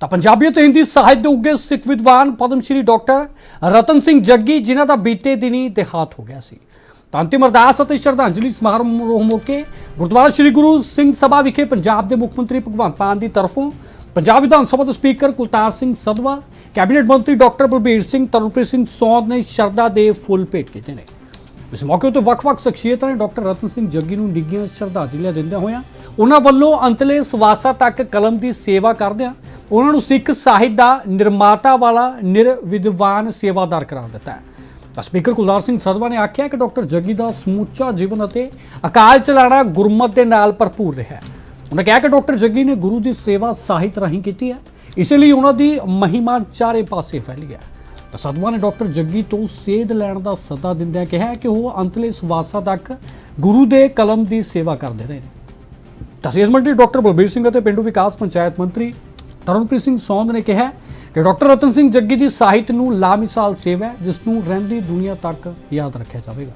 ਤਾਂ ਪੰਜਾਬੀ ਅਤੇ ਹਿੰਦੀ ਸਾਹਿਤ ਦੇ ਉੱਗੇ ਸਿੱਖ ਵਿਦਵਾਨ ਪਦਮ ਸ਼੍ਰੀ ਡਾਕਟਰ ਰਤਨ ਸਿੰਘ ਜੱਗੀ ਜਿਨ੍ਹਾਂ ਦਾ ਬੀਤੇ ਦਿਨੀ ਦੇਹਾਂਤ ਹੋ ਗਿਆ ਸੀ। ਤਾਂ ਅੰਤਿਮ ਅਰਦਾਸ ਅਤੇ ਸ਼ਰਧਾਂਜਲੀ ਸਮਾਰੋਹ ਮੌਕੇ ਗੁਰਦੁਆਰਾ ਸ੍ਰੀ ਗੁਰੂ ਸਿੰਘ ਸਭਾ ਵਿਖੇ ਪੰਜਾਬ ਦੇ ਮੁੱਖ ਮੰਤਰੀ ਭਗਵੰਤ ਮਾਨ ਦੀ ਤਰਫੋਂ ਪੰਜਾਬ ਵਿਧਾਨ ਸਭਾ ਦੇ ਸਪੀਕਰ ਕੁਲਤਾਰ ਸਿੰਘ ਸਦਵਾ, ਕੈਬਨਿਟ ਮੰਤਰੀ ਡਾਕਟਰ ਬਲਬੀਰ ਸਿੰਘ, ਤਰਨਪ੍ਰੀਤ ਸਿੰਘ ਸੌਂਦ ਨੇ ਸ਼ਰਧਾ ਦੇ ਫੁੱਲ ਭੇਟ ਕੀਤੇ ਨੇ। ਇਸ ਮੌਕੇ ਉੱਤੇ ਵੱਖ-ਵੱਖ ਸ਼ਖਸੀਅਤਾਂ ਨੇ ਡਾਕਟਰ ਰਤਨ ਸਿੰਘ ਜੱਗੀ ਨੂੰ ਨਿੱਘੀਆਂ ਸ਼ਰਧਾਂਜਲੀਆਂ ਦਿੰਦਿਆਂ ਹੋਇਆਂ ਉਹਨਾਂ ਵੱਲੋਂ ਅੰਤਲੇ ਸਵਾਸਾਂ ਤੱਕ ਕਲਮ ਦੀ ਸੇਵਾ ਕਰਦਿਆਂ ਉਹਨਾਂ ਨੂੰ ਸਿੱਖ ਸਾਹਿਤ ਦਾ ਨਿਰਮਾਤਾ ਵਾਲਾ ਨਿਰਵਿਦਵਾਨ ਸੇਵਾਦਾਰ ਕਰਾਰ ਦਿੱਤਾ ਹੈ। ਸਪੀਕਰ ਕੁਲਦਾਰ ਸਿੰਘ ਸਦਵਾ ਨੇ ਆਖਿਆ ਕਿ ਡਾਕਟਰ ਜੱਗੀ ਦਾ ਸਮੁੱਚਾ ਜੀਵਨ ਅਤੇ ਅਕਾਲ ਚਲਾਣਾ ਗੁਰਮਤ ਦੇ ਨਾਲ ਭਰਪੂਰ ਰਿਹਾ ਉਹਨਾਂ ਕਿਹਾ ਕਿ ਡਾਕਟਰ ਜੱਗੀ ਨੇ ਗੁਰੂ ਦੀ ਸੇਵਾ ਸਾਹਿਤ ਰਾਹੀਂ ਕੀਤੀ ਹੈ। ਇਸ ਲਈ ਉਹਨਾਂ ਦੀ ਮਹਿਮਾ ਚਾਰੇ ਪਾਸੇ ਫੈਲੀ ਹੈ। ਤਾਂ ਸਦਵਾ ਨੇ ਡਾਕਟਰ ਜੱਗੀ ਤੋਂ ਸੇਧ ਲੈਣ ਦਾ ਸੱਦਾ ਦਿੰਦਿਆਂ ਕਿਹਾ ਕਿ ਉਹ ਅੰਤਲੇ ਸਵਾਸਾਂ ਤੱਕ ਗੁਰੂ ਦੇ ਕਲਮ ਦੀ ਸੇਵਾ ਕਰਦੇ ਰਹੇ ਨੇ। ਤਹਿਸੀਲ ਮੰਤਰੀ ਡਾਕਟਰ ਬਲਬੀਰ ਸਿੰਘ ਅਤੇ ਪਿੰਡੂ ਵਿਕਾਸ ਪੰਚਾਇਤ ਮੰਤਰੀ ਤਰਨਪ੍ਰੀਤ ਸਿੰਘ ਸੌਂਦ ਨੇ ਕਿਹਾ ਕਿ ਡਾਕਟਰ ਰਤਨ ਸਿੰਘ ਜੱਗੀ ਦੀ ਸਾਹਿਤ ਨੂੰ ਲਾਮਿਸਾਲ ਸੇਵਾ ਹੈ, ਜਿਸ ਨੂੰ ਰਹਿੰਦੀ ਦੁਨੀਆ ਤੱਕ ਯਾਦ ਰੱਖਿਆ ਜਾਵੇਗਾ।